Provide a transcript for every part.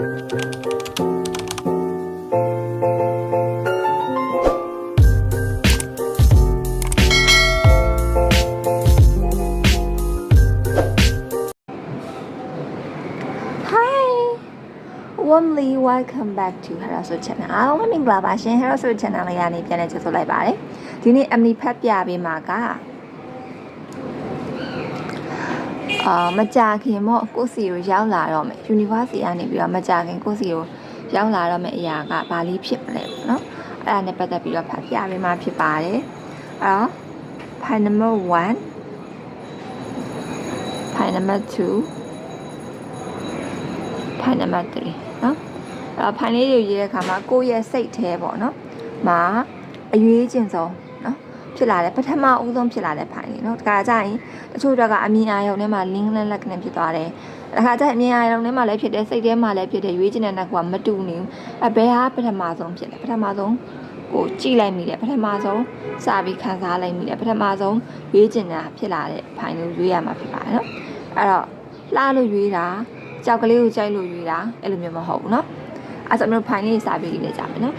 Hi warmly welcome back to Haraso channel အားလုံးမင်္ဂလာပါရှင် Haraso channel လေးကနေပြန်လည်ကြိုဆိုလိုက်ပါတယ်ဒီနေ့ Emily ဖတ်ပြပေးမှာက အာမကြခင်ပေါ့ကိုစီကိုရောက်လာတော့မယ် University ကနေပြီးတော့မကြခင်ကိုစီကိုရောက်လာတော့မယ်အရာကဘာလေးဖြစ်မလဲပေါ့နော်အဲ့ဒါနဲ့ပတ်သက်ပြီးတော့ဖတ်ပြပေးမှဖြစ်ပါတယ်အဲ့တော့ file number 1 file number 2 file number 3နော်အဲ့တော့ file လေးတွေရေးတဲ့အခါမှာကိုယ့်ရဲ့စိတ်แท้ပေါ့နော်မာအရေးကျင်ဆုံး ဖြစ်လာတယ်ပထမအဦးဆုံးဖြစ်လာတဲ့ဖိုင်လေနော်ဒါကြရင်တချို့တွေကအမြင်အာရုံထဲမှာ link လက်လက်ကနေဖြစ်သွားတယ်ဒါခါကျအမြင်အာရုံထဲမှာလည်းဖြစ်တယ်စိတ်ထဲမှာလည်းဖြစ်တယ်ရွေးချင်တဲ့နှက်ကမတူနေဘူးအဘယ်ဟာပထမဆုံးဖြစ်လဲပထမဆုံးကိုကြည့်လိုက်မိတယ်ပထမဆုံးစပြီးခံစားလိုက်မိတယ်ပထမဆုံးရွေးချင်တာဖြစ်လာတဲ့ဖိုင်ကိုရွေးရမှာဖြစ်ပါတယ်နော်အဲ့တော့လှလို့ရွေးတာကြောက်ကလေးကိုကြိုက်လို့ရွေးတာအဲ့လိုမျိုးမဟုတ်ဘူးနော်အဲ့ဆိုမျိုးဖိုင်လေးစာပြီးလေးကြမယ်နော်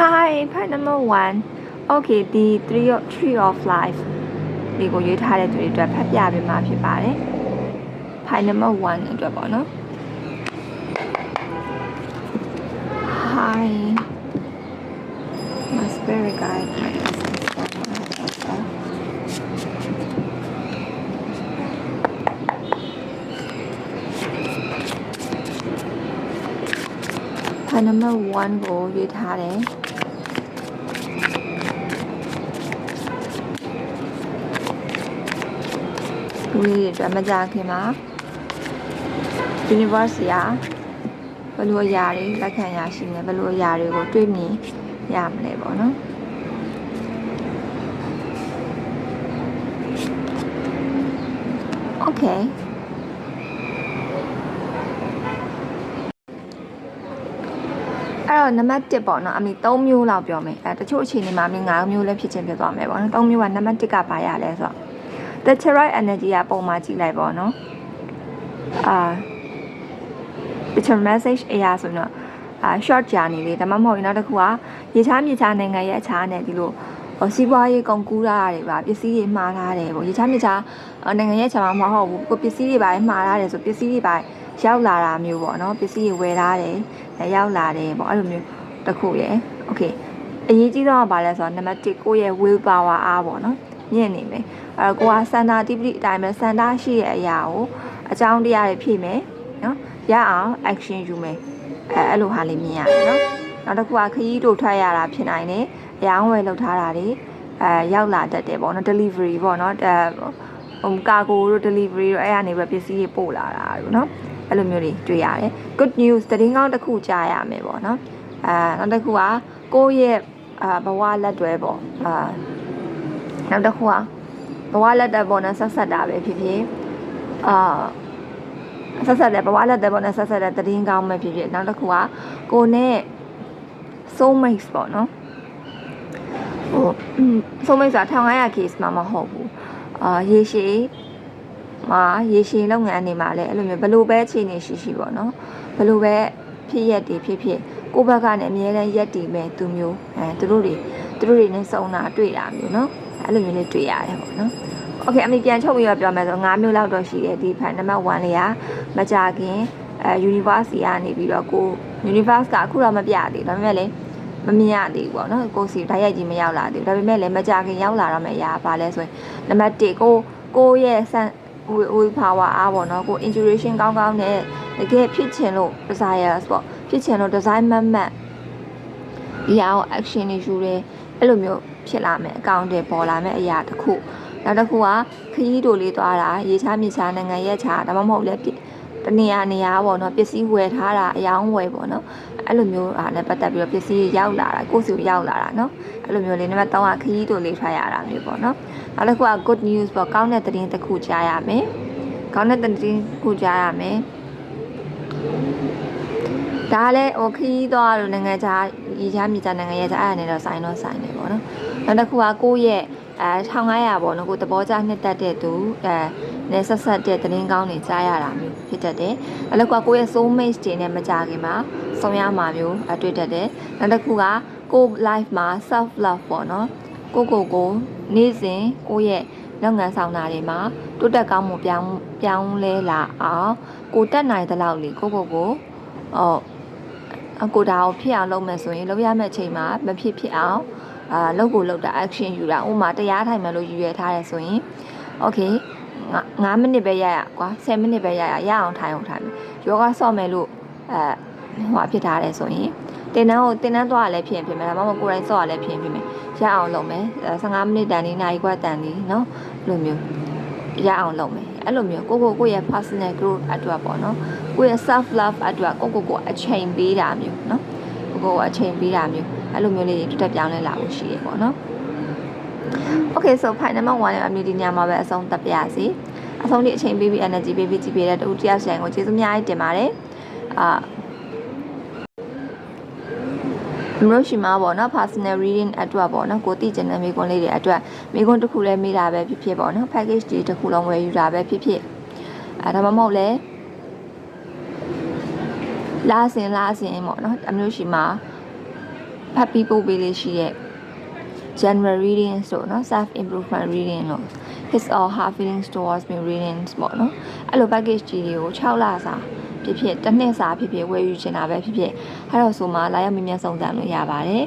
Hi part number 1 Okay the 3 of 3 of life ဒီကိုရွေးထားတဲ့သူတွေအတွက်ဖတ်ပြပေးမှာဖြစ်ပါတယ် Part number 1အတွက်ပေါ့နော် Hi my spirit guide my ancestor Part number 1ကိုရွေးထားတယ် လူတွေအတွက်မကြခင်မှာ University ကဘယ်လိုအရာတွေလက်ခံရရှိနေဘယ်လိုအရာတွေကိုတွေ့မြင်ရမလဲပေါ့နော် Okay အဲ့တော့နံပါတ်1ပေါ့နော်အမေ3မျိုးလောက်ပြောမယ်အဲတချို့အခြေအနေမှာအမေ5မျိုးလည်းဖြစ်ချင်းဖြစ်သွားမယ်ပေါ့နော်3မျိုးကနံပါတ်1ကဘာရလဲဆိုတော့ the terrorite energy ကပုံမှန်ကြည့်လိုက်ပေါ့နော်အာ picture message အရာဆိုတော့အာ short journey လေးဒါမှမဟုတ်ရင်နောက်တစ်ခုကရေချားမြေချားနိုင်ငံရဲ့အခြားနဲ့ဒီလိုဟိုစီးပွားရေးကုန်ကူးတာတွေပါပစ္စည်းတွေမှားထားတယ်ပေါ့ရေချားမြေချားနိုင်ငံရဲ့ခြားမှာမဟုတ်ဘူးကိုပစ္စည်းတွေပါမှားထားတယ်ဆိုပစ္စည်းတွေပါရောက်လာတာမျိုးပေါ့နော်ပစ္စည်းတွေဝယ်ထားတယ်ရောက်လာတယ်ပေါ့အဲ့လိုမျိုးတစ်ခုရယ် okay အရေးကြီးဆုံးကဘာလဲဆိုတော့နံပါတ်1ကိုယ့်ရဲ့ will power အားပေါ့နော် မြင့်နေမယ်အဲ့တော့ကိုကစန္ဒာတိပတိအတိုင်းပဲစန္ဒာရှိတဲ့အရာကိုအကြောင်းတရားတွေဖြည့်မယ်နော်ရအောင် action ယူမယ်အဲအဲ့လိုဟာလေးမြင်ရတယ်နော်နောက်တစ်ခုကခရီးတို့ထွက်ရတာဖြစ်နိုင်တယ်အယောင်းဝယ်လုပ်ထားတာတွေအဲရောက်လာတတ်တယ်ပေါ့နော် delivery ပေါ့နော်အဲဟိုကာကိုတို့ delivery တို့အဲ့ကနေပဲပစ္စည်းတွေပို့လာတာတို့နော်အဲ့လိုမျိုးတွေတွေ့ရတယ် good news သတင်းကောင်းတစ်ခုကြားရမယ်ပေါ့နော်အဲနောက်တစ်ခုကကိုယ့်ရဲ့အာဘဝလက်တွဲပေါ့အာ နောက်တစ်ခုကဘဝလက်တွဲပေါ့နော်ဆက်ဆက်တာပဲဖြစ်ဖြစ်အာဆက်ဆက်တဲ့ဘဝလက်တွဲပေါ့နော်ဆက်ဆက်တဲ့သတင်းကောင်းပဲဖြစ်ဖြစ်နောက်တစ်ခုကကိုနဲ့ soul mates ပေါ့နော်ဟို soul mates ဆိုတာ1500 case မှာမဟုတ်ဘူးအာရေရှည်မှာရေရှည်လုပ်ငန်းနေမှာလဲအဲ့လိုမျိုးဘယ်လိုပဲအခြေအနေရှိရှိပေါ့နော်ဘယ်လိုပဲဖြစ်ရက်တွေဖြစ်ဖြစ်ကိုယ့်ဘက်ကနေအမြဲတမ်းရက်တည်မဲ့သူမျိုးအဲသူတို့တွေသူတို့တွေနဲ့စုံတာတွေ့တာမျိုးနော် အဲ့လိုမျိုးလေးတွေ့ရတယ်ပေါ့နော်โอเคအမေပြန်ချုပ်ပြီးတော့ပြောမယ်ဆို5မျိုးလောက်တော့ရှိတယ်ဒီဖိုင်နံပါတ်1လေးကမကြခင်အဲ university ကနေပြီးတော့ကို universe ကအခုတော့မပြသေးဒါပေမဲ့လည်းမမြင်ရသေးဘူးပေါ့နော်ကိုစီဓာတ်ရိုက်ကြီးမရောက်လာသေးဘူးဒါပေမဲ့လည်းမကြခင်ရောက်လာတော့မယ့်အရာပါလဲဆိုရင်နံပါတ်1ကိုကိုရဲ့ဆန် will power အားပေါ့နော်ကို intuition ကောင်းကောင်းနဲ့တကယ်ဖြစ်ချင်လို့ desires ပေါ့ဖြစ်ချင်လို့ design မှတ်မှတ်ဒီအောင် action တွေယူတယ်အဲ့လိုမျိုး ဖြစ်လာမယ်အကောင့်တွေပေါ်လာမယ်အရာတစ်ခုနောက်တစ်ခုကခရီးတိုလေးသွားတာရေချားမြေချားနိုင်ငံရဲ့ချားဒါမှမဟုတ်လည်းတနေရာနေရာပေါ့နော်ပစ္စည်းဝယ်ထားတာအယောင်းဝယ်ပေါ့နော်အဲ့လိုမျိုးဟာနဲ့ပတ်သက်ပြီးတော့ပစ္စည်းရောက်လာတာကိုယ့်စီကိုရောက်လာတာနော်အဲ့လိုမျိုးလေးနံပါတ်3ကခရီးတိုလေးထွက်ရတာမျိုးပေါ့နော်နောက်တစ်ခုက good news ပေါ့ကောင်းတဲ့သတင်းတစ်ခုကြားရမယ်ကောင်းတဲ့သတင်းတစ်ခုကြားရမယ်ဒါလည်းဟိုခရီးသွားလို့နိုင်ငံခြား ရေချားမြေချားနိုင်ငံရဲ့ခြားအဲ့ဒါနဲ့တော့ဆိုင်တော့ဆိုင်နေပေါ့နော်နောက်တစ်ခုကကိုယ့်ရဲ့အဲ1500ပေါ့နော်ကိုသဘောကျနှစ်တက်တဲ့သူအဲနဲ့ဆက်ဆက်တဲ့သတင်းကောင်းတွေကြားရတာမျိုးဖြစ်တတ်တယ်။အဲ့လောက်ကကိုယ့်ရဲ့ soul mate တွေနဲ့မကြခင်မှာဆုံရမှာမျိုးအတွေ့တတ်တယ်။နောက်တစ်ခုကကိုယ် life မှာ self love ပေါ့နော်။ကိုယ့်ကိုယ်ကိုနေ့စဉ်ကိုယ့်ရဲ့လုပ်ငန်းဆောင်တာတွေမှာတိုးတက်ကောင်းမှုပြောင်းပြောင်းလဲလာအောင်ကိုတက်နိုင်တဲ့လောက်လေးကိုယ့်ကိုယ်ကိုအော် အကိုဒါကိုဖြစ်အောင်လုပ်မယ်ဆိုရင်လုပ်ရမယ့်အချိန်မှာမဖြစ်ဖြစ်အောင်အာလုပ်ကိုလုပ်တာ action ယူတာဥပမာတရားထိုင်မယ်လို့ယူရထားတယ်ဆိုရင် okay 9မိနစ်ပဲရရကွာ10မိနစ်ပဲရရရအောင်ထိုင်အောင်ထိုင်မယ်ယောဂဆော့မယ်လို့အဲဟိုဖြစ်ထားတယ်ဆိုရင်တင်တန်းကိုတင်တန်းသွားရလဲဖြစ်ရင်ဖြစ်မယ်ဒါမှမဟုတ်ကိုယ်တိုင်ဆော့ရလဲဖြစ်ရင်ဖြစ်မယ်ရအောင်လုပ်မယ်15မိနစ်တန်လေးနိုင်ခွက်တန်လေးเนาะလိုမျိုးရအောင်လုပ်မယ် အဲ့လိုမျိုးကိုကိုကိုရဲ့ personal growth အတွက်ပေါ့နော်ကိုရဲ့ self love အတွက်ကိုကိုကိုအချိန်ပေးတာမျိုးနော်ကိုကိုအချိန်ပေးတာမျိုးအဲ့လိုမျိုးလေးတွေတက်ပြောင်းလဲလာဖို့ရှိရပေါ့နော် Okay so file number 1ရဲ့အမြင်ဒီညမှာပဲအဆုံးသတ်ပြရစီအဆုံးလေးအချိန်ပေးပြီး energy ပေးပြီးကြည့်ပေးတဲ့တူတယောက်ဆိုင်ကိုကျေးဇူးများကြီးတင်ပါတယ်အာ မျိုးရှိမှာပေါ့နော် personal reading အတွက်ပေါ့နော်ကိုသိကျင်တဲ့မိကွန်းလေးတွေအတွက်မိကွန်းတစ်ခုလဲမိတာပဲဖြစ်ဖြစ်ပေါ့နော် package တွေတစ်ခုလုံးဝယ်ယူတာပဲဖြစ်ဖြစ်အဲဒါမှမဟုတ်လဲလာစင်လာစင်ပေါ့နော်အမျိုးရှိမှာဖတ်ပြီးပို့ပေးလေးရှိရဲ့ general reading ဆိုနော် self improvement reading လို့ his or her feelings towards me readings ပေါ့နော်အဲ့လို package ကြီးတွေကို6လစာ ဖြစ်ဖြစ်တစ်နှစ်စာဖြစ်ဖြစ်ဝယ်ယူချင်တာပဲဖြစ်ဖြစ်အဲ့တော့ဆိုမှလာရောက်မြင်မြန်စုံစမ်းလို့ရပါတယ်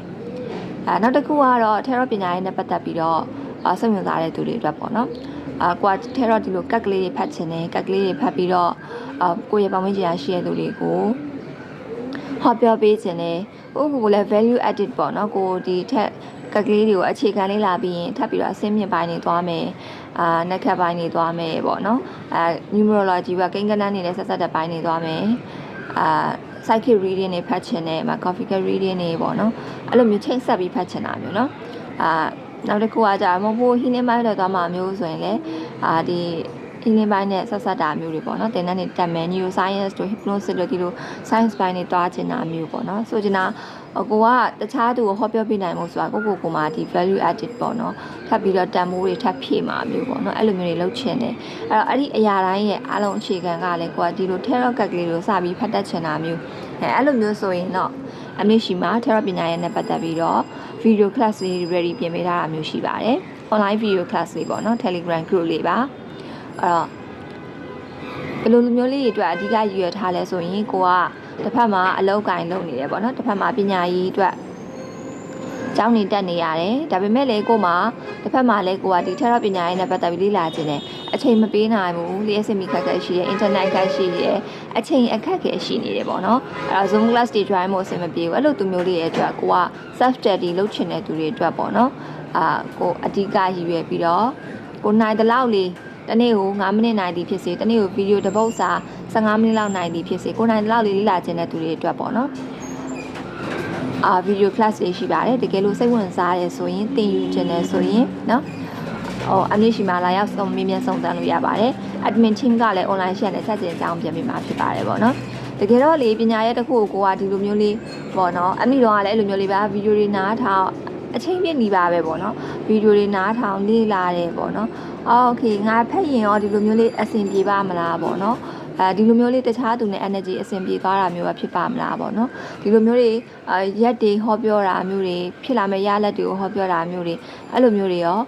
အဲနောက်တစ်ခုကတော့ tarot ပညာရေးနဲ့ပတ်သက်ပြီးတော့အစိတ်ဝင်စားတဲ့သူတွေအတွက်ပေါ့နော်အာကွာ tarot ဒီလိုကက်ကလေးတွေဖတ်ချင်တယ်ကက်ကလေးတွေဖတ်ပြီးတော့အာကိုယ့်ရဲ့ပတ်ဝန်းကျင်ရှိတဲ့သူတွေကိုဟောပြောပေးခြင်းတယ်ကိုယ့်ကိုယ်လည်း value added ပေါ့နော်ကိုဒီထက်ကက်ကလေးတွေကိုအခြေခံလေးလာပြီးရင်ထပ်ပြီးတော့အစင်းမြင့်ပိုင်းနေသွားမယ် အာနက်ခတ်ပိုင်းနေသွားမယ်ပေါ့နော်အာ numerology ကကိန်းကဏ္ဍနေနဲ့ဆက်ဆက်တဲ့ပိုင်းနေသွားမယ်အာ psychic reading တွေဖတ်ချင်တယ်မှာ graphical reading တွေပေါ့နော်အဲ့လိုမျိုးချိန်ဆက်ပြီးဖတ်ချင်တာမျိုးနော်အာနောက်တစ်ခုကကြာမဟုတ်ဘူး healing ပိုင်းတော့သွားမှာမျိုးဆိုရင်လေအာဒီ healing ပိုင်းနဲ့ဆက်ဆက်တာမျိုးတွေပေါ့နော်တင်တဲ့နေတက်မယ် neuro science တို့ hypnosis တို့ဒီလို science ပိုင်းတွေတွားချင်တာမျိုးပေါ့နော်ဆိုချင်တာ အကိုကတခြားသူကိုဟောပြောပြနိုင်မှုဆိုတာကိုကိုကိုမှဒီ value added ပေါ့နော်ထပ်ပြီးတော့တန်မိုးတွေထပ်ဖြည့်မှာမျိုးပေါ့နော်အဲ့လိုမျိုးတွေလုပ်ချင်တယ်အဲ့တော့အဲ့ဒီအရာတိုင်းရဲ့အားလုံးအခြေခံကလည်းကိုကဒီလို tarot card ကလေးကိုစပြီးဖတ်တတ်ချင်တာမျိုးအဲအဲ့လိုမျိုးဆိုရင်တော့အမေရှိမှာ tarot ပညာရဲ့နဲ့ပတ်သက်ပြီးတော့ video class လေး ready ပြင်ပေးထားတာမျိုးရှိပါတယ် online video class လေးပေါ့နော် Telegram group လေးပါအဲ့တော့ဘယ်လိုလူမျိုးလေးတွေအတွက်အဓိကရည်ရွယ်ထားလဲဆိုရင်ကိုက တစ်ဖက်မှာအလောက်ကင်လုပ်နေတယ်ပေါ့နော်တစ်ဖက်မှာပညာရေးအတွက်ကျောင်းနေတက်နေရတယ်ဒါပေမဲ့လေကိုမှတစ်ဖက်မှာလည်းကိုကဒီထက်ပညာရေးနဲ့ပတ်သက်ပြီးလေ့လာခြင်းနဲ့အချိန်မပေးနိုင်ဘူးလျှက်စစ်မိခက်ခဲရှိတယ် internet ခက်ရှိတယ်အချိန်အခက်ခဲရှိနေတယ်ပေါ့နော်အဲ့တော့ zoom class တွေ join ဖို့အဆင်မပြေဘူးအဲ့လိုသူမျိုးတွေရဲ့အတွက်ကိုက self study လုပ်ချင်တဲ့သူတွေအတွက်ပေါ့နော်အာကိုအဓိကရည်ရွယ်ပြီးတော့ကိုနိုင်တဲ့လောက်လေး တနေ့ကို9မိနစ်နိုင်သည်ဖြစ်စေတနေ့ကိုဗီဒီယိုတစ်ပုဒ်စာ15မိနစ်လောက်နိုင်သည်ဖြစ်စေကိုနိုင်တဲ့လောက်လေးလေ့လာခြင်းတဲ့သူတွေအတွက်ပေါ့နော်အာဗီဒီယို class တွေရှိပါတယ်တကယ်လို့စိတ်ဝင်စားရဲဆိုရင်သင်ယူခြင်းနဲ့ဆိုရင်နော်ဟိုအမြင့်ရှိမှာလာရောက်စုံမင်းမြန်စုံစမ်းလို့ရပါတယ် admin team ကလည်း online ရှင်းနဲ့စတင်ကြောင်းပြင်ပေးမှာဖြစ်ပါတယ်ပေါ့နော်တကယ်တော့လေပညာရဲ့တစ်ခုကိုကိုကဒီလိုမျိုးလေးပေါ့နော်အမိတော့ကလည်းအဲ့လိုမျိုးလေးပါဗီဒီယိုတွေနားထောင်အချိန်ပြည့်နေပါပဲပေါ့နော်ဗီဒီယိုတွေနားထောင်လေ့လာတယ်ပေါ့နော် အော်โอเคငါဖက်ရင်ရောဒီလိုမျိုးလေးအဆင်ပြေပါမလားပေါ့နော်အဲဒီလိုမျိုးလေးတခြားသူနဲ့ energy အဆင်ပြေသွားတာမျိုးပဲဖြစ်ပါမလားပေါ့နော်ဒီလိုမျိုးတွေအရက်တွေဟောပြောတာမျိုးတွေဖြစ်လာမဲ့ရလက်တွေကိုဟောပြောတာမျိုးတွေအဲ့လိုမျိုးတွေရော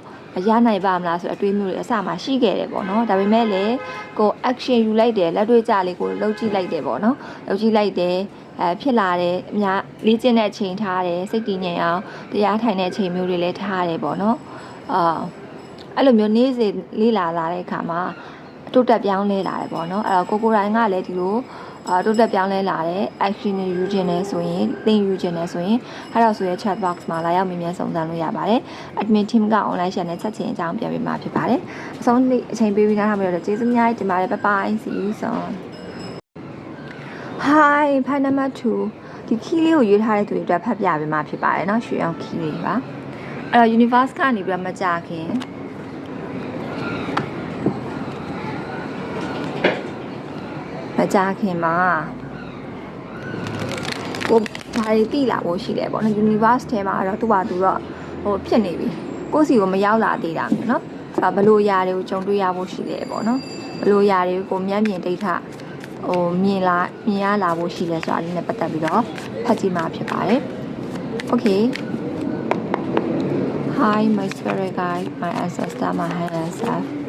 ရနိုင်ပါမလားဆိုအတွေးမျိုးတွေအစမှရှိခဲ့တယ်ပေါ့နော်ဒါပေမဲ့လည်းကို action ယူလိုက်တယ်လက်တွေ့ကြလေးကိုလှုပ်ကြည့်လိုက်တယ်ပေါ့နော်လှုပ်ကြည့်လိုက်တယ်အဲဖြစ်လာတယ်အများလေ့ကျင့်တဲ့အချိန်ထားတယ်စိတ်တည်ငြိမ်အောင်တရားထိုင်တဲ့အချိန်မျိုးတွေလည်းထားတယ်ပေါ့နော်အာ အဲ့လိုမျိုးနေ့စဉ်လေးလာလာတဲ့အခါမှာတိုးတက်ပြောင်းလဲလာတယ်ပေါ့နော်အဲ့တော့ကိုကိုတိုင်းကလည်းဒီလိုအာတိုးတက်ပြောင်းလဲလာတဲ့ action တွေယူခြင်းနဲ့ဆိုရင်သင်ယူခြင်းနဲ့ဆိုရင်အဲ့တော့ဆိုရဲ chat box မှာလာရောက်မြင်မြန်စုံစမ်းလို့ရပါတယ် admin team က online share နဲ့ချက်ချင်းအကြောင်းပြန်ပေးမှာဖြစ်ပါတယ်အဆုံးနေ့အချိန်ပေးပြီးသားထားပြီးတော့ကျေးဇူးများတင်ပါတယ် bye bye see you soon hi file number 2ဒီ key လေးကိုရွေးထားတဲ့သူတွေအတွက်ဖတ်ပြပေးမှာဖြစ်ပါတယ်เนาะရွှေအောင် key လေးပါအဲ့တော့ universe ကနေပြီးတော့မကြခင် မကြခင်မှာကိုဘာတွေသိလာဖို့ရှိတယ်ပေါ့နော် universe ထဲမှာတော့သူ့ပါသူတော့ဟိုဖြစ်နေပြီကိုယ့်စီကိုမရောက်လာသေးတာမျိုးနော်ဆိုတော့ဘလို့ຢာတွေကိုကြုံတွေ့ရဖို့ရှိတယ်ပေါ့နော်ဘလို့ຢာတွေကိုမျက်မြင်ဒိဋ္ဌဟိုမြင်လာမြင်ရလာဖို့ရှိလဲဆိုတာလေးနဲ့ပတ်သက်ပြီးတော့ဖတ်ကြည့်မှာဖြစ်ပါတယ် okay Hi, my spirit guide, my ancestor, my higher self.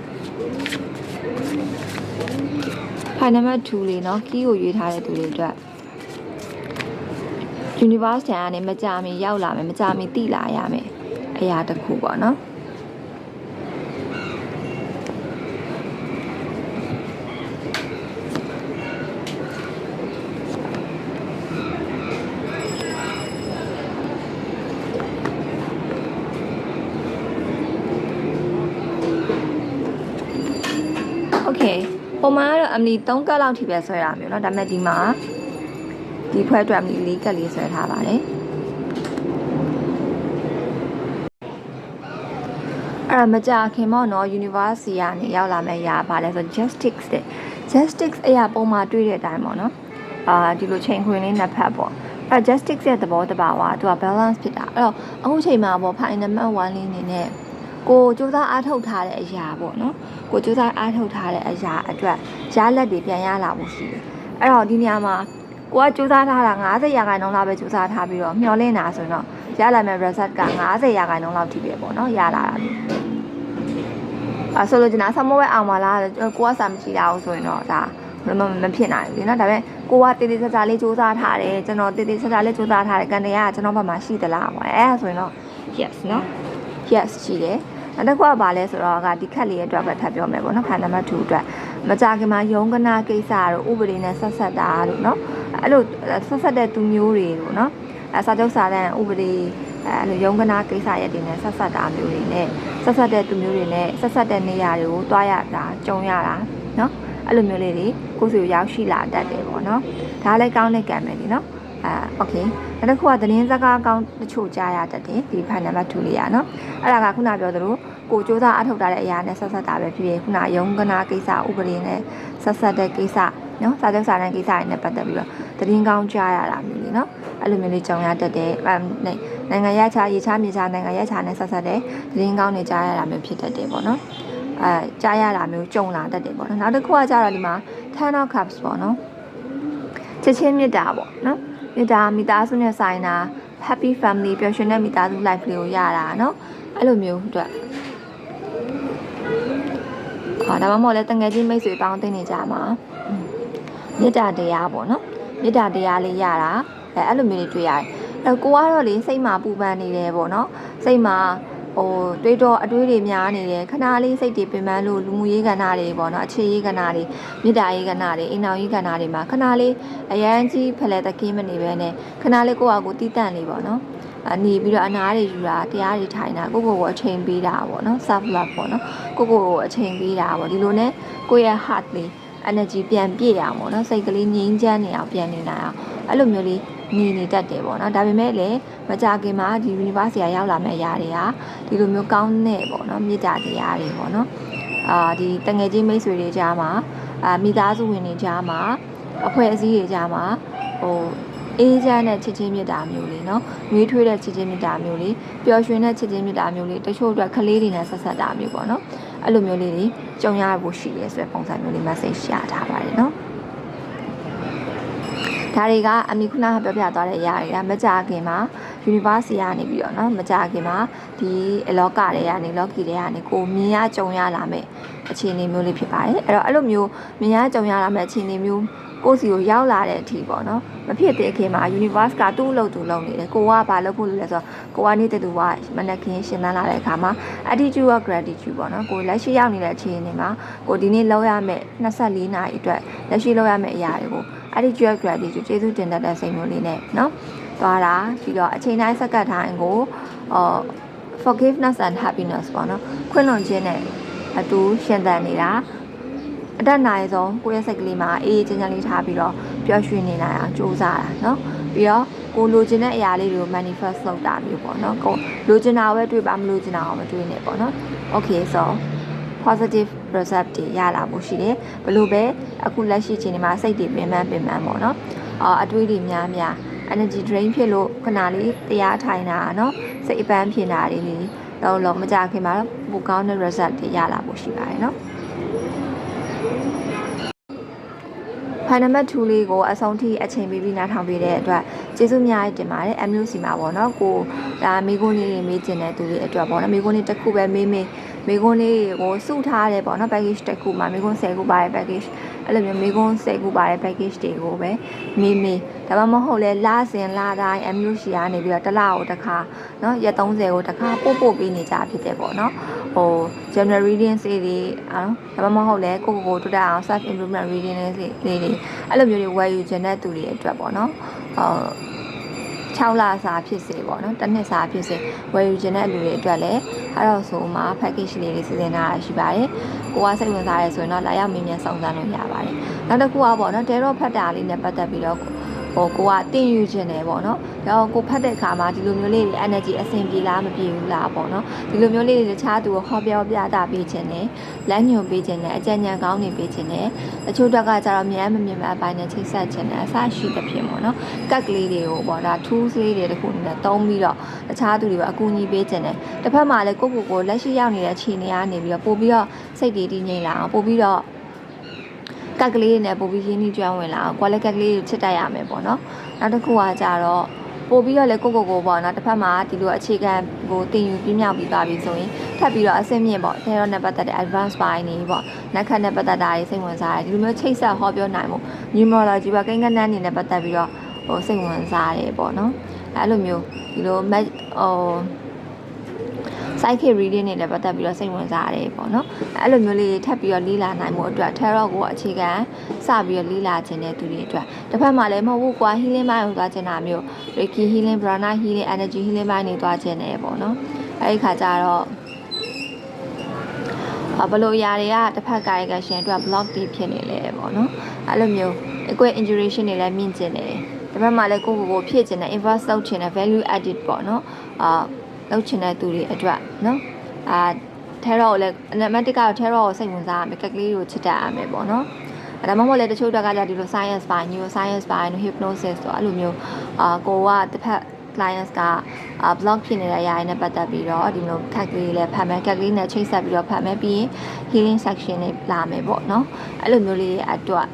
ဖိုင်နံပါတ်2လေးเนาะ key ကိုရွေးထားတဲ့သူတွေအတွက် universe တန်ကနေမကြမီရောက်လာမယ်မကြမီတိလာရမယ်အရာတစ်ခုပေါ့နော် โอ အမလီ3ကတ်လောက်ထိပဲဆွဲတာမျိုးเนาะဒါပေမဲ့ဒီမှာဒီဖွဲအတွက်အမလီ4ကတ်လေးဆွဲထားပါတယ်အဲ့ဒါမကြခင်မော့နော် University ကနေရောက်လာမယ့်ຢာပါလဲဆို Justice တဲ့ Justice အရာပုံမှန်တွေ့တဲ့အတိုင်းပေါ့နော်အာဒီလိုချိန်ခွင်လေးနှစ်ဖက်ပေါ့အဲ့ Justice ရဲ့သဘောတဘာဝကသူက balance ဖြစ်တာအဲ့တော့အခုချိန်မှာပေါ့ Final Number 1လေးအနေနဲ့ ကိုစူးစမ်းအားထုတ်ထားတဲ့အရာပေါ့နော်ကိုစူးစမ်းအားထုတ်ထားတဲ့အရာအတွက်ရလက်တွေပြန်ရလာဖို့ရှိတယ်အဲ့တော့ဒီနေရာမှာကိုကစူးစမ်းထားတာ90ရာခိုင်နှုန်းလောက်ပဲစူးစမ်းထားပြီးတော့မျှော်လင့်တာဆိုရင်တော့ရလာမယ့် result က90ရာခိုင်နှုန်းလောက်ထိပဲပေါ့နော်ရလာတာမျိုးအဲဆိုလို့ကျင်တာဆမောဝဲအောင်ပါလားကိုကစာမရှိတာဘူးဆိုရင်တော့ဒါမမမဖြစ်နိုင်ဘူးလေနော်ဒါပေမဲ့ကိုကတည်တည်ချာချာလေးစူးစမ်းထားတယ်ကျွန်တော်တည်တည်ချာချာလေးစူးစမ်းထားတယ်ကန်တရားကကျွန်တော်ဘက်မှာရှိသလားပေါ့အဲဆိုရင်တော့ yes နော် yes ရှိတယ် နောက်တစ်ခုကဘာလဲဆိုတော့ကဒီခက်လေးရဲ့အတွက်ပဲထပ်ပြောမယ်ပေါ့နော်ခန္ဓာနံပါတ်2အတွက်မကြခင်မှာယုံကနာကိစ္စတို့ဥပဒေနဲ့ဆက်ဆက်တာတို့နော်အဲ့လိုဆက်ဆက်တဲ့သူမျိုးတွေတို့နော်အဲစာချုပ်စာတမ်းဥပဒေအဲလိုယုံကနာကိစ္စရဲ့တင်နဲ့ဆက်ဆက်တာမျိုးတွေနဲ့ဆက်ဆက်တဲ့သူမျိုးတွေနဲ့ဆက်ဆက်တဲ့နေရာတွေကိုတွားရတာကြုံရတာနော်အဲ့လိုမျိုးလေးတွေကိုယ်စီကိုရောက်ရှိလာတတ်တယ်ပေါ့နော်ဒါလည်းကောင်းတဲ့ကံပဲလीနော် အာโอเคနောက်တစ်ခုကသတင်းစကားကောင်းတချို့ကြားရတတ်တယ်ဒီဖိုင်နံပါတ်2လေးရနော်အဲ့ဒါကခုနပြောသလိုကိုစ조사အထောက်ထားတဲ့အရာနဲ့ဆက်ဆက်တာပဲဖြစ်ဖြစ်ခုနယုံကနာကိစ္စဥပဒေနဲ့ဆက်ဆက်တဲ့ကိစ္စနော်စာချုပ်စာတမ်းကိစ္စတွေနဲ့ပတ်သက်ပြီးတော့သတင်းကောင်းကြားရတာမျိုးလीနော်အဲ့လိုမျိုးလေးကြုံရတတ်တယ်အဲနိုင်ငံရခြားရေချားမြေချားနိုင်ငံရခြားနဲ့ဆက်ဆက်တဲ့သတင်းကောင်းတွေကြားရတာမျိုးဖြစ်တတ်တယ်ပေါ့နော်အဲကြားရတာမျိုးကြုံလာတတ်တယ်ပေါ့နော်နောက်တစ်ခုကကြတော့ဒီမှာ ten of cups ပေါ့နော်ချစ်ချင်းမေတ္တာပေါ့နော် မေတ္တာမိသားစုနဲ့ဆိုင်တာ happy family ပျော်ရွှင်တဲ့မိသားစု life လေးကိုရတာเนาะအဲ့လိုမျိုးအတွက်ဟာဒါမှမဟုတ်လဲတငယ်ချင်းမိတ်ဆွေပေါင်းသိနေကြမှာမေတ္တာတရားပေါ့နော်မေတ္တာတရားလေးရတာအဲအဲ့လိုမျိုးလေးတွေ့ရတယ်အဲကိုကတော့လေစိတ်မှာပူပန်နေတယ်ပေါ့နော်စိတ်မှာ ဟိုတွေးတော့အတွေးတွေများနေတယ်ခဏလေးစိတ်တွေပင်ပန်းလို့လူမှုရေးကဏ္ဍတွေပေါ့နော်အခြေရေးကဏ္ဍတွေမေတ္တာရေးကဏ္ဍတွေအိမ်တော်ရေးကဏ္ဍတွေမှာခဏလေးအရန်ကြီးဖလဲတကင်းမနေပဲနဲ့ခဏလေးကိုယ့်အကိုတီးတန့်လေးပေါ့နော်အနေပြီးတော့အနာတွေယူတာတရားတွေထိုင်တာကိုယ့်ကိုယ်ကိုအချိန်ပေးတာပေါ့နော် self love ပေါ့နော်ကိုယ့်ကိုယ်ကိုအချိန်ပေးတာပေါ့ဒီလိုနဲ့ကိုယ့်ရဲ့ heart လေး energy ပြန်ပြည့်ရအောင်ပေါ့နော်စိတ်ကလေးငြိမ်းချမ်းနေအောင်ပြန်နေနိုင်အောင်အဲ့လိုမျိုးလေး မြင်နေတတ်တယ်ပေါ့နော်ဒါပေမဲ့လည်းမကြခင်မှာဒီ universe ဆရာရောက်လာမဲ့အရာတွေကဒီလိုမျိုးကောင်းတဲ့ပေါ့နော်မြစ်တာတရားတွေပေါ့နော်အာဒီတငယ်ချင်းမိတ်ဆွေတွေကြားမှာအာမိသားစုဝင်တွေကြားမှာအဖွဲ့အစည်းတွေကြားမှာဟိုအေးချမ်းတဲ့ချစ်ချင်းမြတ်တာမျိုးလေးနော်ငွေထွေးတဲ့ချစ်ချင်းမြတ်တာမျိုးလေးပျော်ရွှင်တဲ့ချစ်ချင်းမြတ်တာမျိုးလေးတချို့အတွက်ကလေးတွေနဲ့ဆက်ဆက်တာမျိုးပေါ့နော်အဲ့လိုမျိုးလေးတွေကြုံရဖို့ရှိရဲဆိုတဲ့ပုံစံမျိုးလေး message ရထားပါတယ်နော် ဒါတွေကအမိခုနကပြောပြသွားတဲ့အရာတွေကမကြခင်မှာ university ကနေပြီးတော့เนาะမကြခင်မှာဒီအလောကတွေကနေ logi တွေကနေကိုမြင်ရကြုံရလာမဲ့အခြေအနေမျိုးလေးဖြစ်ပါတယ်အဲ့တော့အဲ့လိုမျိုးမြင်ရကြုံရလာမဲ့အခြေအနေမျိုးကိုယ့်စီကိုရောက်လာတဲ့အထိပေါ့နော်မဖြစ်တဲ့ခင်မှာ universe ကသူ့လို့သူလုပ်နေတယ်ကိုကဘာလုပ်ဖို့လုပ်လဲဆိုတော့ကိုကနေတဲ့သူကမနက်ခင်းရှင်းသန်းလာတဲ့အခါမှာ attitude of gratitude ပေါ့နော်ကိုလက်ရှိရောက်နေတဲ့အခြေအနေမှာကိုဒီနေ့လောက်ရမယ့်24နာရီအတွက်လက်ရှိလောက်ရမယ့်အရာတွေကို attitude of gratitude ကျေးဇူးတင်တတ်တဲ့စိတ်မျိုးလေးနဲ့နော်သွားတာပြီးတော့အချိန်တိုင်းစက္ကန့်တိုင်းကိုအော် forgiveness and happiness ပေါ့နော်ခွင့်လွန်ခြင်းနဲ့အတူရှင်သန်နေတာအတတ်နိုင်ဆုံးကိုယ့်ရဲ့စိတ်ကလေးမှာအေးအေးချမ်းချမ်းလေးထားပြီးတော့ပျော်ရွှင်နေနိုင်အောင်ကြိုးစားတာเนาะပြီးတော့ကိုလိုချင်တဲ့အရာလေးတွေကို manifest လုပ်တာမျိုးပေါ့เนาะကိုလိုချင်တာပဲတွေ့ပါမလိုချင်တာအောင်မတွေ့နဲ့ပေါ့เนาะ okay so positive result တွေရလာဖို့ရှိတယ်ဘလို့ပဲအခုလက်ရှိချိန်ဒီမှာစိတ်တွေပင်ပန်းပင်ပန်းပေါ့နော်အာအတွေးတွေများများ energy drain ဖြစ်လို့ခဏလေးတရားထိုင်တာနော်စိတ်အပန်းဖြစ်တာတွေနေတော့လုံးမကြခင်မှာတော့ပိုကောင်းတဲ့ result တွေရလာဖို့ရှိပါတယ်နော်ဖိုင်နံပါတ်2လေးကိုအဆုံးထိအချိန်ပေးပြီးနားထောင်ပေးတဲ့အတွက်ကျေးဇူးများတင်ပါတယ် MUC မှာပေါ့နော်ကိုဒါမိကုန်းလေးတွေမေးကျင်တဲ့သူတွေအတွက်ပေါ့နော်မိကုန်းလေးတစ်ခုပဲမေးမေး မိကုန်းလေးကိုစုထားတယ်ပေါ့နော် package တစ်ခုမှာမိကုန်း10ခုပါတဲ့ package အဲ့လိုမျိုးမိကုန်း10ခုပါတဲ့ package တွေကိုပဲမေးမေးဒါမှမဟုတ်လဲလစဉ်လတိုင်း MU စီကနေပြီးတော့တစ်လကိုတစ်ခါနော်ရက်30ကိုတစ်ခါပို့ပို့ပေးနေကြဖြစ်တယ်ပေါ့နော်ဟို general reading စေးတွေအောင်ဒါမှမဟုတ်လဲကိုကိုကိုတူတအောင် self improvement reading လေးတွေလေးတွေအဲ့လိုမျိုးတွေဝယ်ယူခြင်းတဲ့သူတွေအတွက်ပေါ့နော်ဟို 6လစာဖြစ်စေပေါ့နော်တစ်နှစ်စာဖြစ်စေဝယ်ယူခြင်းတဲ့လူတွေအတွက်လည်းအဲ့တော့ဆိုမှ package လေးတွေစီစဉ်ထားတာရှိပါတယ်ကိုကစိတ်ဝင်စားရဲဆိုရင်တော့လာရောက်မြင်မြန်ဆောင်စမ်းလို့ရပါတယ်နောက်တစ်ခုကပေါ့နော် Tarot ဖတ်တာလေးနဲ့ပတ်သက်ပြီးတော့ ဟိုကိုကတင်ယူခြင်းတယ်ပေါ့နော်။ဒါတော့ကိုဖတ်တဲ့အခါမှာဒီလိုမျိုးလေးတွေ energy အဆင်ပြေလားမပြေဘူးလားပေါ့နော်။ဒီလိုမျိုးလေးတွေတခြားသူကိုဟောပြောပြတာပေးခြင်းတယ်။လမ်းညွှန်ပေးခြင်းတယ်အကြံဉာဏ်ကောင်းတွေပေးခြင်းတယ်။တချို့တက်ကကြတော့မြန်မမြင်မအပိုင်းနဲ့ချိတ်ဆက်ခြင်းတယ်အစရှိသဖြင့်ပေါ့နော်။ကက်ကလေးတွေကိုပေါ့ဒါ tools လေးတွေတခုအနေနဲ့သုံးပြီးတော့တခြားသူတွေကိုအကူအညီပေးခြင်းတယ်။တစ်ဖက်မှာလည်းကိုယ့်ကိုယ်ကိုလက်ရှိရောက်နေတဲ့အခြေအနေကနေပြီးတော့ပို့ပြီးတော့စိတ်တည်တည်ငြိမ်လာအောင်ပို့ပြီးတော့ ကက်ကလေးတွေနဲ့ပို့ပြီးရင်းနှီးကျွမ်းဝင်လာအောင်ကွာလက်ကက်ကလေးတွေချစ်တတ်ရမယ်ပေါ့နော်နောက်တစ်ခုကကြတော့ပို့ပြီးတော့လေကိုကိုကိုပေါ့နော်တစ်ဖက်မှာဒီလိုအခြေခံကိုတင်ယူပြမြောက်ပြီးသွားပြီဆိုရင်ထပ်ပြီးတော့အဆင့်မြင့်ပေါ့ terror နဲ့ပတ်သက်တဲ့ advanced ပိုင်းနေပေါ့နက်ခတ်နဲ့ပတ်သက်တာတွေစိတ်ဝင်စားတယ်ဒီလိုမျိုးချိတ်ဆက်ဟောပြောနိုင်မှု numerology ပါကိန်းကနန်းနေနဲ့ပတ်သက်ပြီးတော့ဟိုစိတ်ဝင်စားတယ်ပေါ့နော်အဲ့လိုမျိုးဒီလို match ဟို psychic reading တွေလည်းပတ်သက်ပြီးတော့စိတ်ဝင်စားရတယ်ပေါ့နော်အဲ့လိုမျိုးလေးထပ်ပြီးတော့လေးလာနိုင်မှုအတွက် tarot ကိုအခြေခံစပြီးတော့လေးလာခြင်းတဲ့သူတွေအတွက်တစ်ဖက်မှာလည်းမဟုတ်ဘူးကွာ healing ဘိုင်းကိုသွားခြင်းတာမျိုး reiki healing prana healing energy healing ဘိုင်းတွေသွားခြင်းတယ်ပေါ့နော်အဲ့ဒီခါကျတော့ဘလို့ຢာတွေကတစ်ဖက်ကာယကရှင်အတွက် block တွေဖြစ်နေလေပေါ့နော်အဲ့လိုမျိုး equal injuration တွေလည်းမြင့်ကျင်နေတယ်တစ်ဖက်မှာလည်းကိုယ့်ကိုယ်ကိုဖြည့်ကျင်တဲ့ invest လုပ်ချင်တဲ့ value added ပေါ့နော်အာ လုပ်ချင်တဲ့သူတွေအတွက်နော်အာ terror ကိုလည်းနံပါတ်1ကတော့ terror ကိုစိတ်ဝင်စားရမယ်ကက်ကလေးကိုချစ်တတ်ရမယ်ပေါ့နော်အဲ့ဒါမှမဟုတ်လည်းတချို့တက်ကကြဒီလို science ပိုင်း neuro science ပိုင်း hypnosis ဆိုအဲ့လိုမျိုးအာကိုကတစ်ဖက် clients ကအာ blog ဖြစ်နေတဲ့အရာတွေနဲ့ပတ်သက်ပြီးတော့ဒီလိုခက်ကလေးလည်းဖတ်မယ်ခက်ကလေးနဲ့ချိတ်ဆက်ပြီးတော့ဖတ်မယ်ပြီးရင် healing section တွေလာမယ်ပေါ့နော်အဲ့လိုမျိုးလေးတွေအတွက်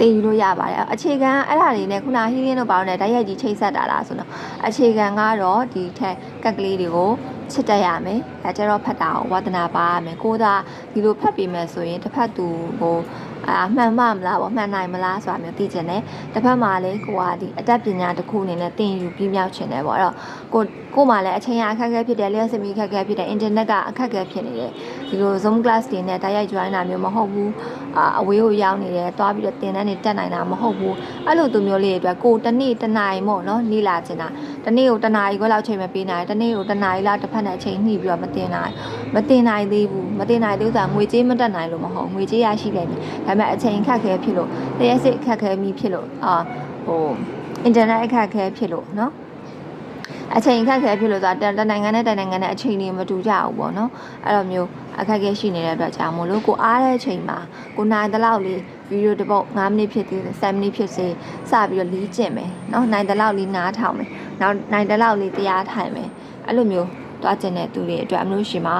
တင်ယူလို့ရပါတယ်အခြေခံအဲ့ဒါတွေနဲ့ခုန healing တို့ပါတော့ ਨੇ ဓာတ်ရိုက်ကြီးချိတ်ဆက်တာလားဆိုတော့အခြေခံကတော့ဒီထက်ကက်ကလေးတွေကိုချစ်တတ်ရမယ်အဲကျတော့ဖတ်တာကိုဝါသနာပါရမယ်ကိုသာဒီလိုဖတ်ပြီးမယ်ဆိုရင်တစ်ဖက်သူကို အာမှန်မမလားပေါ့မှန်နိုင်မလားဆိုတာမျိုးသိချင်တယ်တစ်ဖက်မှာလည်းကိုကဒီအတတ်ပညာတစ်ခုအနေနဲ့သင်ယူပြီးမြောက်ချင်တယ်ပေါ့အဲ့တော့ကိုကိုမှလည်းအချိန်အခက်အခဲဖြစ်တယ်လျှက်စမီအခက်အခဲဖြစ်တယ်အင်တာနက်ကအခက်အခဲဖြစ်နေတယ်ဒီလို Zoom class တွေနဲ့တိုက်ရိုက် join တာမျိုးမဟုတ်ဘူးအာအဝေးကိုရောက်နေတယ်တွားပြီးတော့သင်တန်းတွေတက်နိုင်တာမဟုတ်ဘူးအဲ့လိုသူမျိုးလေးတွေအတွက်ကိုတစ်နေ့တစ်နိုင်မို့နော်နေလာချင်တာ တစ်နေ့ကိုတစ်နာရီခွဲလောက်ချိန်မပေးနိုင်တစ်နေ့ကိုတစ်နာရီလောက်တစ်ဖက်နဲ့အချိန်ညှိပြီးတော့မတင်နိုင်မတင်နိုင်သေးဘူးမတင်နိုင်သေးဘူးဆိုတာငွေကြေးမတက်နိုင်လို့မဟုတ်ငွေကြေးရရှိနိုင်တယ်ဒါပေမဲ့အချိန်ခက်ခဲဖြစ်လို့တရက်စစ်ခက်ခဲမိဖြစ်လို့အာဟိုအင်တာနက်အခက်ခဲဖြစ်လို့နော်အချိန်ခက်ခဲဖြစ်လို့ဆိုတာတနိုင်ငံနဲ့တနိုင်ငံနဲ့အချိန်တွေမတူကြဘူးပေါ့နော်အဲ့လိုမျိုးအခက်အခဲရှိနေတဲ့အတွက်ကြောင့်မို့လို့ကိုအားတဲ့အချိန်မှာကိုနိုင်တဲ့လောက်လေးဗီဒီယိုတစ်ပုတ်9မိနစ်ဖြစ်သေးတယ်7မိနစ်ဖြစ်စေစပြီးတော့လီးကျင့်မယ်เนาะနိုင်တဲ့လောက်လေးနားထောင်မယ် နောက်နိုင်တဲ့လောက်လေးတရားထိုင်မယ်အဲ့လိုမျိုးတွားကျင်တဲ့သူတွေအတွက်အမလို့ရှိမှာ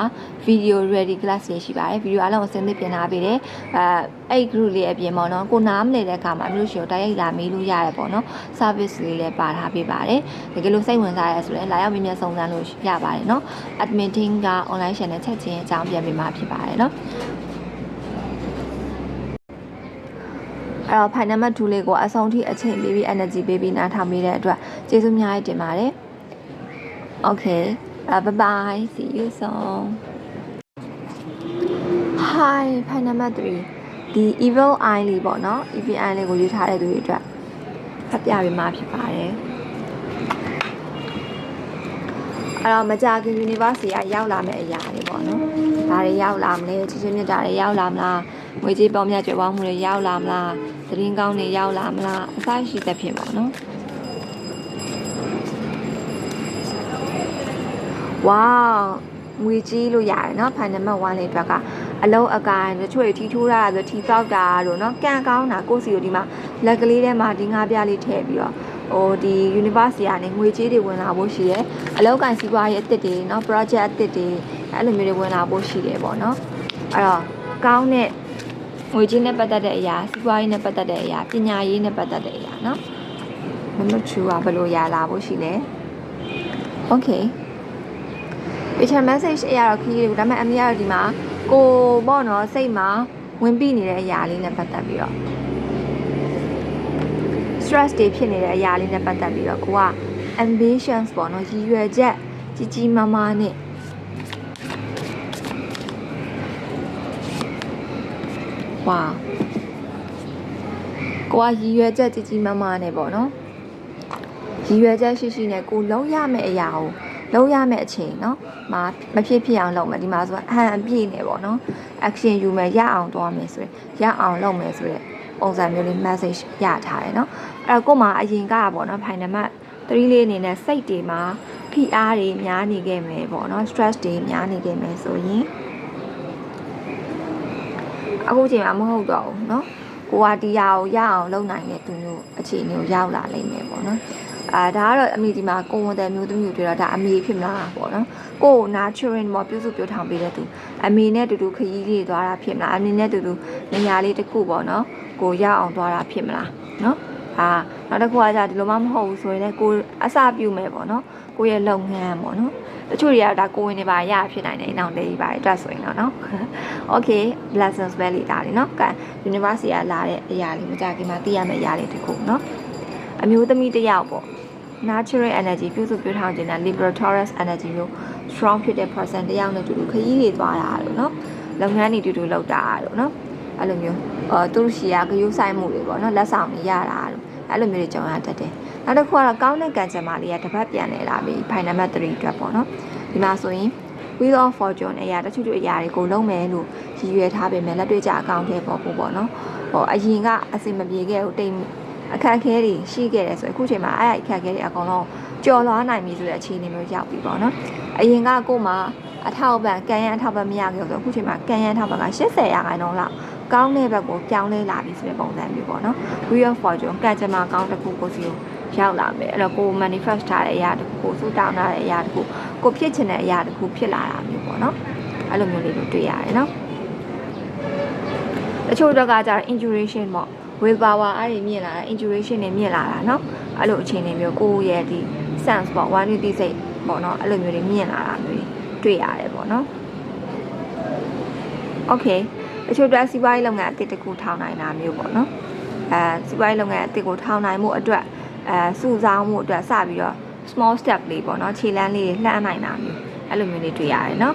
video ready class တွေရှိပါတယ် video အလုံးအစင်းသစ်ပြင်ထားပေးတယ်အဲအဲ့ group လေးအပြင်ပေါ့နော်ကိုနားမလဲတဲ့အခါမှာအမလို့ရှိကိုတိုက်ရိုက်လာမေးလို့ရတယ်ပေါ့နော် service လေးလည်းပါထားပေးပါတယ်တကယ်လို့စိတ်ဝင်စားရဲဆိုရင်လာရောက်မြင်မြန်စုံစမ်းလို့ရပါတယ်နော် admin team က online channel ချက်ချင်းအကြောင်းပြန်ပေးမှာဖြစ်ပါတယ်နော် အဲ့တော့ file number 2လေးကိုအဆုံးထိအချိန်ပေးပြီး energy ပေးပြီးနားထောင်ပေးတဲ့အတွက်ကျေးဇူးအများကြီးတင်ပါတယ် Okay uh, bye bye see you soon hi file number 3ဒီ evil eye လေးပေါ့နော် evil eye လေးကိုယူထားတဲ့သူတွေအတွက်ဖတ်ပြပေးမှာဖြစ်ပါတယ်အဲ့တော့မကြခင် university ကရောက်လာမယ့်အရာတွေပေါ့နော်။ဒါတွေရောက်လာမလဲချစ်ချင်းမြတ်တာတွေရောက်လာမလားငွေကြေးပေါင်းမြတ်ကြွယ်ဝမှုတွေရောက်လာမလား သတင်းကောင်းတွေရောက်လာမလားအစရှိသဖြင့်ပေါ့နော်။ wow ငွေကြီးလို့ရတယ်เนาะ final number 1လေးအတွက်ကအလုံးအကိုင်းတချို့တွေထီထိုးတာဆိုထီပေါက်တာတို့เนาะကန်ကောင်းတာကိုယ့်စီကိုဒီမှာလက်ကလေးထဲမှာဒီငါးပြားလေးထည့်ပြီးတော့ ဟိုဒီ university ကနေငွေကြေးတွေဝင်လာဖို့ရှိတယ်အလောက်ကန်စီးပွားရေးအသစ်တွေเนาะ project အသစ်တွေအဲ့လိုမျိုးတွေဝင်လာဖို့ရှိတယ်ပေါ့နော်အဲ့တော့ကောင်းတဲ့ ငွေကြေးနဲ့ပတ်သက်တဲ့အရာစီးပွားရေးနဲ့ပတ်သက်တဲ့အရာပညာရေးနဲ့ပတ်သက်တဲ့အရာเนาะမမချူကဘယ်လိုရလာဖို့ရှိလဲ okay picture message အရာတော့ခရီးတွေကိုဒါပေမဲ့အမေကတော့ဒီမှာကိုပေါ့နော်စိတ်မှာဝင်ပြီးနေတဲ့အရာလေးနဲ့ပတ်သက်ပြီးတော့ stress တွေဖြစ်နေတဲ့အရာလေးနဲ့ပတ်သက်ပြီးတော့ကိုက ambitions ပေါ့နော်ရည်ရွယ်ချက်ကြီးကြီးမားမားနဲ့ ဝါကိုကရည်ရွယ်ချက်ကြီးကြီးမားမားနဲ့ပေါ့နော်ရည်ရွယ်ချက်ရှိရှိနဲ့ကိုလုံးရမယ့်အရာကိုလုံးရမယ့်အချိန်เนาะမမဖြစ်ဖြစ်အောင်လုပ်မယ်ဒီမှာဆိုအဟန်အပြည့်နေပေါ့နော် action ယူမယ်ရအောင်သွားမယ်ဆိုရင်ရအောင်လုပ်မယ်ဆိုရင်ပုံစံမျိုးလေး message ရထားတယ်เนาะအဲ့တော့ကို့မှာအရင်ကပေါ့နော်ဖိုင်နံပါတ်3လေးအနေနဲ့စိတ်တွေမှာဖိအားတွေများနေခဲ့မယ်ပေါ့နော် stress တွေများနေခဲ့မယ်ဆိုရင် အခုချိန်မှာမဟုတ်တော့ဘူးเนาะကိုကဒီဟာကိုရအောင်လုပ်နိုင်တဲ့သူမျိုးအခြေအနေကိုရောက်လာလိမ့်မယ်ပေါ့နော်အာဒါကတော့အမေဒီမှာကိုဝန်တဲ့မျိုးသမီးတွေတော့ဒါအမေဖြစ်မလားပေါ့နော်ကိုကို nurturing ပေါ့ပြုစုပြောထောင်ပေးတဲ့သူအမေနဲ့တူတူခရီးလေးသွားတာဖြစ်မလားအမေနဲ့တူတူနေရာလေးတစ်ခုပေါ့နော်ကိုရအောင်သွားတာဖြစ်မလားနော် အာနောက်တစ်ခုကじゃဒီလိုမှမဟုတ်ဘူးဆိုရင်လည်းကိုအစပြုမယ်ပေါ့နော်ကိုရဲ့လုပ်ငန်းပေါ့နော်တချို့တွေကတော့ဒါကိုဝင်နေပါရဖြစ်နိုင်တယ်နောက်လေးပါအတွက်ဆိုရင်တော့နော် okay lessons ပဲလေဒါလေးနော်ကဲ university ကလာတဲ့အရာလေးမကြခင်မှာသိရမယ့်အရာလေးတစ်ခုနော်အမျိုးသမီးတစ်ယောက်ပေါ့ natural energy ပြုစုပြောထောင်ခြင်းနဲ့ liberatorious energy မျိုး strong ဖြစ်တဲ့ person တစ်ယောက်နဲ့တူတူခရီးတွေသွားတာလို့နော်လုပ်ငန်းတွေတူတူလုပ်တာလို့နော်အဲ့လိုမျိုးအဲသူတို့ရှီကဂရုစိုက်မှုတွေပေါ့နော်လက်ဆောင်တွေရတာလို့ အဲ့လိုမျိုးတွေကြုံရတတ်တယ်နောက်တစ်ခုကတော့ကောင်းတဲ့ကံကြမ္မာလေးကတစ်ပတ်ပြန်နေလာပြီ final number 3အတွက်ပေါ့နော်ဒီမှာဆိုရင် wheel of fortune အရာတချို့တချို့အရာတွေကိုလုံးမယ်လို့ရည်ရွယ်ထားပေမဲ့လက်တွေ့ကျအကောင့်ထဲပေါ်ဖို့ပေါ့နော်ဟောအရင်ကအစင်မပြေခဲ့ဘူးတိမ်အခက်အခဲတွေရှိခဲ့တယ်ဆိုရင်အခုချိန်မှာအဲ့အခက်အခဲတွေအကုန်လုံးကြော်လွှားနိုင်ပြီဆိုတဲ့အခြေအနေမျိုးရောက်ပြီပေါ့နော်အရင်ကကို့မှာအထောက်ပံ့ကန်ရန်အထောက်ပံ့မရခဲ့ဘူးဆိုအခုချိန်မှာကန်ရန်အထောက်ပံ့က80ရာခိုင်နှုန်းလောက် ကောင်းတဲ့ဘက်ကိုပြောင်းလဲလာပြီဆိုတဲ့ပုံစံမျိုးပေါ့နော် Wheel of Fortune ကံကြမ္မာကောင်းတစ်ခုကိုစီကိုရောက်လာမယ်အဲ့တော့ကို manifest ထားတဲ့အရာတခုကိုစူတောင်းထားတဲ့အရာတခုကိုဖြစ်ချင်တဲ့အရာတခုဖြစ်လာတာမျိုးပေါ့နော်အဲ့လိုမျိုးလေးတို့တွေ့ရတယ်နော်တချို့တော့ကကြတော့ intuition ပေါ့ will power အဲ့ဒီမြင်လာတာ intuition တွေမြင်လာတာနော်အဲ့လိုအခြေအနေမျိုးကိုရဲ့ဒီ sense ပေါ့ one with စိတ်ပေါ့နော်အဲ့လိုမျိုးတွေမြင်လာတာမျိုးတွေတွေ့ရတယ်ပေါ့နော် okay တချို့တွက်စီးပွားရေးလုပ်ငန်းအသစ်တကူထောင်နိုင်တာမျိုးပေါ့နော်အဲစီးပွားရေးလုပ်ငန်းအသစ်ကိုထောင်နိုင်မှုအတွက်အဲစုဆောင်မှုအတွက်စပြီးတော့ small step လေးပေါ့နော်ခြေလမ်းလေးလှမ်းနိုင်တာမျိုးအဲ့လိုမျိုးတွေတွေ့ရတယ်နော်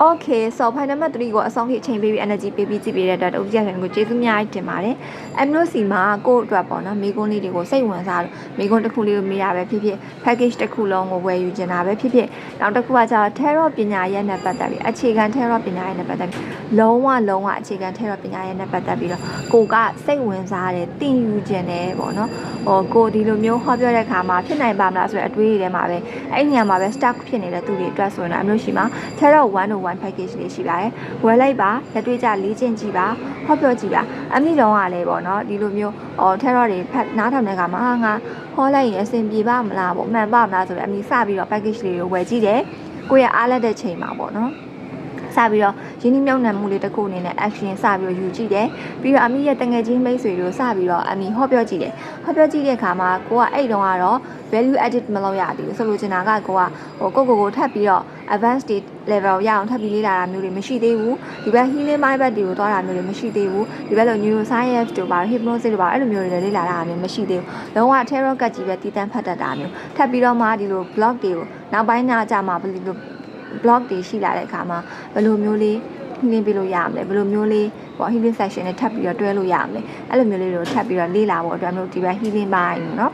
Okay so point number 3ကိုအဆုံးထိအချိန်ပေးပြီး energy ပေးပြီးကြည့်ပေးတဲ့အတွက်ဥပဒေရှင်ကိုကျေးဇူးများတင်ပါတယ်။အမျိုးစီမှာကိုယ့်အတွက်ပေါ့နော်မိကုန်းလေးတွေကိုစိတ်ဝင်စားလို့မိကုန်းတစ်ခုလေးကိုမေးရပဲဖြစ်ဖြစ် package တစ်ခုလုံးကိုဝယ်ယူချင်တာပဲဖြစ်ဖြစ်နောက်တစ်ခုကကျတော့ tarot ပညာရဲ့နဲ့ပတ်သက်ပြီးအခြေခံ tarot ပညာရဲ့နဲ့ပတ်သက်ပြီးလုံးဝလုံးဝအခြေခံ tarot ပညာရဲ့နဲ့ပတ်သက်ပြီးတော့ကိုကစိတ်ဝင်စားတယ်တင်ယူချင်တယ်ပေါ့နော်။ဟိုကိုဒီလိုမျိုးဟောပြောတဲ့ခါမှာဖြစ်နိုင်ပါမလားဆိုတဲ့အတွေးတွေထဲမှာပဲအဲ့ဒီနေရာမှာပဲ stuck ဖြစ်နေတဲ့သူတွေအတွက်ဆိုရင်တော့အမျိုးရှိမှာ tarot 101 one package လေးရှိပါတယ်ဝယ်လိုက်ပါလက်တွေ့ကြလေ့ကျင့်ကြည့်ပါဟောပြောကြည့်ပါအမိလုံးကလည်းပေါ့နော်ဒီလိုမျိုးဟော terror တွေဖတ်နားထောင်တဲ့အခါမှာဟာငါဟောလိုက်ရင်အဆင်ပြေပါမလားပေါ့မှန်ပါမလားဆိုတော့အမိစပြီးတော့ package လေးကိုဝယ်ကြည့်တယ်ကိုယ့်ရဲ့အားလက်တဲ့ချိန်မှာပေါ့နော်စပြီးတော့ရင်းနှီးမြှုပ်နှံမှုလေးတစ်ခုအနေနဲ့ action စပြီးတော့ယူကြည့်တယ်ပြီးတော့အမိရဲ့တငယ်ချင်းမိတ်ဆွေတွေကိုစပြီးတော့အမိဟောပြောကြည့်တယ်ဟောပြောကြည့်တဲ့အခါမှာကိုကအဲ့တုန်းကတော့ value added မလုပ်ရသေးဘူးဆိုလိုချင်တာကကိုကဟိုကိုကိုကိုထပ်ပြီးတော့ advanced state level ရအောင်ထပ်ပြီးလေ့လာတာမျိုးတွေမရှိသေးဘူးဒီဘက် healing mind ဘက်တွေကိုသွားတာမျိုးတွေမရှိသေးဘူးဒီဘက်လို neuroscience တို့ပါ hypnosis တို့ပါအဲ့လိုမျိုးတွေလေ့လာတာမျိုးမရှိသေးဘူးလုံးဝ tarot ကတ်ကြီးပဲတည်တံ့ဖတ်တတ်တာမျိုးထပ်ပြီးတော့မှဒီလို blog တွေကိုနောက်ပိုင်းညကြမှာဘယ်လို blog တွေရှိလာတဲ့အခါမှာဘယ်လိုမျိုးလေး healing ပေးလို့ရမလဲဘယ်လိုမျိုးလေးပေါ့ healing session နဲ့ထပ်ပြီးတော့တွဲလို့ရမလဲအဲ့လိုမျိုးလေးတွေကိုထပ်ပြီးတော့လေ့လာဖို့အတွက်မျိုးဒီဘက် healing ပိုင်းเนาะ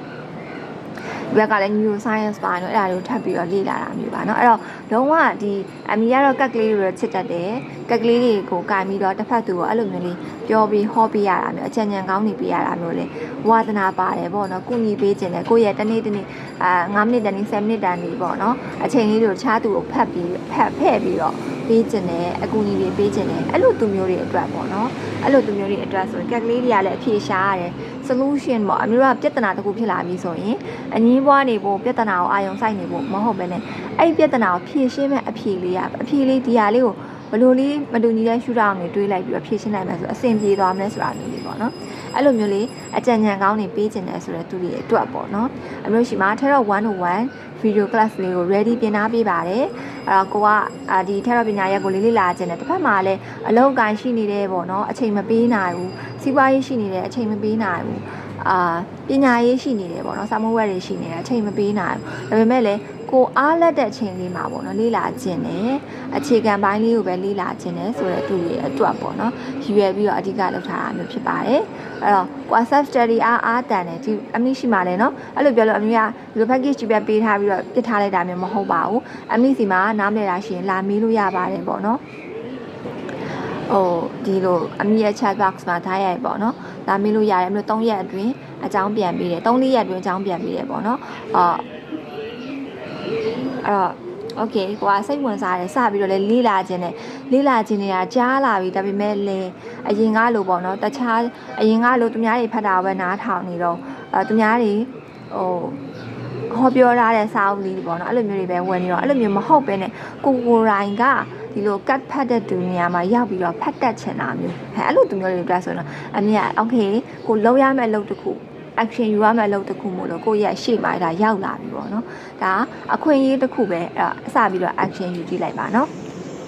ဒီဘက်ကလည်း neuro science ပါနော်အဲ့ဒါတွေကိုထပ်ပြီးတော့လေ့လာတာမျိုးပါနော်အဲ့တော့လုံးဝဒီအမီကတော့ကက်ကလေးတွေတော့ချစ်တတ်တယ်ကက်ကလေးတွေကိုကင်ပြီးတော့တစ်ဖက်သူကိုအဲ့လိုမျိုးလေးပြောပြီးဟောပေးရတာမျိုးအချံချံကောင်းနေပေးရတာမျိုးလေဝါသနာပါတယ်ပေါ့နော်ကုညီပေးခြင်းနဲ့ကိုယ့်ရဲ့တနေ့တနေ့အာ9မိနစ်တနေ့10မိနစ်တနေ့ပေါ့နော်အချိန်လေးတွေကိုခြားသူကိုဖတ်ပြီးဖတ်ဖဲ့ပြီးတော့ ပေးခြင်းနဲ့အကူအညီတွေပေးခြင်းနဲ့အဲ့လိုသူမျိုးတွေအတွက်ပေါ့နော်အဲ့လိုသူမျိုးတွေအတွက်ဆိုရင်ကက်ကလေးတွေကလည်းအဖြေရှားရတယ် solution ပေါ့အမျိုးကပြဿနာတစ်ခုဖြစ်လာပြီဆိုရင်အငင်းပွားနေဖို့ပြဿနာကိုအာရုံစိုက်နေဖို့မဟုတ်ပဲねအဲ့ဒီပြဿနာကိုဖြေရှင်းမဲ့အဖြေလေးကအဖြေလေးဒီဟာလေးကိုဘယ်လိုလေးမတူညီတဲ့ရှုထောင့်တွေတွေးလိုက်ပြီးတော့ဖြေရှင်းနိုင်မယ်ဆိုအဆင်ပြေသွားမလဲဆိုတာမျိုးလေးပေါ့နော် အဲ့လိုမျိုးလေးအကြံဉာဏ်ကောင်းတွေပေးခြင်းတယ်ဆိုတော့သူတွေအတွက်ပေါ့နော်အမျိုးရှိမှာထဲတော့101 video class လေးကို ready ပြင်ထားပေးပါတယ်အဲ့တော့ကိုကအာဒီထဲတော့ပညာရက်ကိုလေးလေးလာခြင်းတယ်တစ်ဖက်မှာလည်းအလုံးအကိုင်းရှိနေတယ်ပေါ့နော်အချိန်မပေးနိုင်ဘူးစီးပွားရေးရှိနေတယ်အချိန်မပေးနိုင်ဘူးအာပညာရေးရှိနေတယ်ပေါ့နော်စာမွေးဝက်တွေရှိနေတယ်အချိန်မပေးနိုင်ဘူးဒါပေမဲ့လည်း ကိုအားလက်တဲ့အချိန်လေးမှာပေါ့နော်လေးလာခြင်းတယ်အခြေခံပိုင်းလေးကိုပဲလေးလာခြင်းတယ်ဆိုတော့သူတွေအတွက်ပေါ့နော်ရည်ရွယ်ပြီးတော့အဓိကလုပ်ထားတာမျိုးဖြစ်ပါတယ်အဲ့တော့ကို self study အားအားတန်တယ်ဒီအမိရှိမှလည်းနော်အဲ့လိုပြောလို့အမိကဒီလို package ကြီးပဲပေးထားပြီးတော့ပြစ်ထားလိုက်တာမျိုးမဟုတ်ပါဘူးအမိစီမှာနားမလည်တာရှိရင်လာမေးလို့ရပါတယ်ပေါ့နော်ဟိုဒီလိုအမိရဲ့ chat box မှာထားရိုက်ပေါ့နော်လာမေးလို့ရတယ်အမိတို့3ရက်အတွင်းအကြောင်းပြန်ပေးတယ်3-4ရက်အတွင်းအကြောင်းပြန်ပေးတယ်ပေါ့နော်အာ အဲ့တော့ okay ကိုကစိတ်ဝင်စားတယ်စပြီးတော့လေလေးလာခြင်းနဲ့လေးလာခြင်းတွေကကြားလာပြီဒါပေမဲ့လေအရင်ကလိုပေါ့နော်တခြားအရင်ကလိုသူများတွေဖတ်တာပဲနားထောင်နေတော့အဲသူများတွေဟိုဟောပြောထားတဲ့စာအုပ်လေးတွေပေါ့နော်အဲ့လိုမျိုးတွေပဲဝင်နေတော့အဲ့လိုမျိုးမဟုတ်ပဲနဲ့ကိုကိုရိုင်းကဒီလိုကတ်ဖတ်တဲ့သူနေရာမှာရောက်ပြီးတော့ဖတ်တတ်ချင်တာမျိုးအဲအဲ့လိုသူမျိုးတွေပြဆိုတော့အမေက okay ကိုလုံးရမယ့်အလုပ်တစ်ခု action ယူရမယ့်အလုပ်တစ်ခုမို့လို့ကိုယ့်ရဲ့ရှေ့မှာဒါရောက်လာပြီပေါ့နော်ဒါအခွင့်အရေးတစ်ခုပဲအဲ့အစပြီးတော့ action ယူကြည့်လိုက်ပါနော်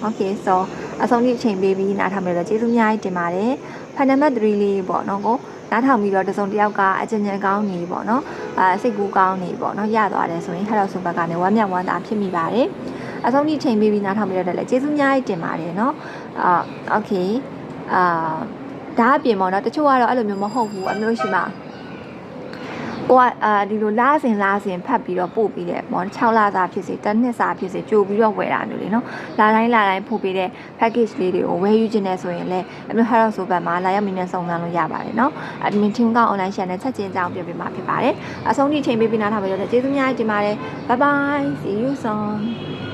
okay so အဆုံးထိအချိန်ပေးပြီးနားထောင်ပြီးတော့ကျေးဇူးအများကြီးတင်ပါတယ်ဖန်နံပါတ်3လေးပေါ့နော်ကိုနားထောင်ပြီးတော့တစုံတစ်ယောက်ကအကြံဉာဏ်ကောင်းနေပေါ့နော်အဲစိတ်ကူးကောင်းနေပေါ့နော်ရသွားတယ်ဆိုရင် Hello Super ကနေဝမ်းမြောက်ဝမ်းသာဖြစ်မိပါတယ်အဆုံးထိအချိန်ပေးပြီးနားထောင်ပြီးတော့လည်းကျေးဇူးအများကြီးတင်ပါတယ်နော်အာ okay အာဒါအပြင်ပေါ့နော်တချို့ကတော့အဲ့လိုမျိုးမဟုတ်ဘူးအမျိုးရှိမှာ ကိုကအာဒီလိုလာစင်လာစင်ဖတ်ပြီးတော့ပို့ပြီးတဲ့ပေါ့6လစာဖြစ်စေတစ်နှစ်စာဖြစ်စေကြိုပြီးတော့ဝယ်တာမျိုးလေနော်လာတိုင်းလာတိုင်းပို့ပေးတဲ့ package လေးတွေကိုဝယ်ယူခြင်းနဲ့ဆိုရင်လည်းအမျိုး Harrow ဆိုဘက်မှာလာရောက်မင်းနဲ့စုံစမ်းလို့ရပါတယ်နော် admin team က online share နဲ့ချက်ချင်းကြောင်းပြပေးမှာဖြစ်ပါတယ်အဆုံးထိချိန်ပေးပြီးနားထောင်ပေးတော့ကျေးဇူးများတင်ပါတယ် bye bye see you soon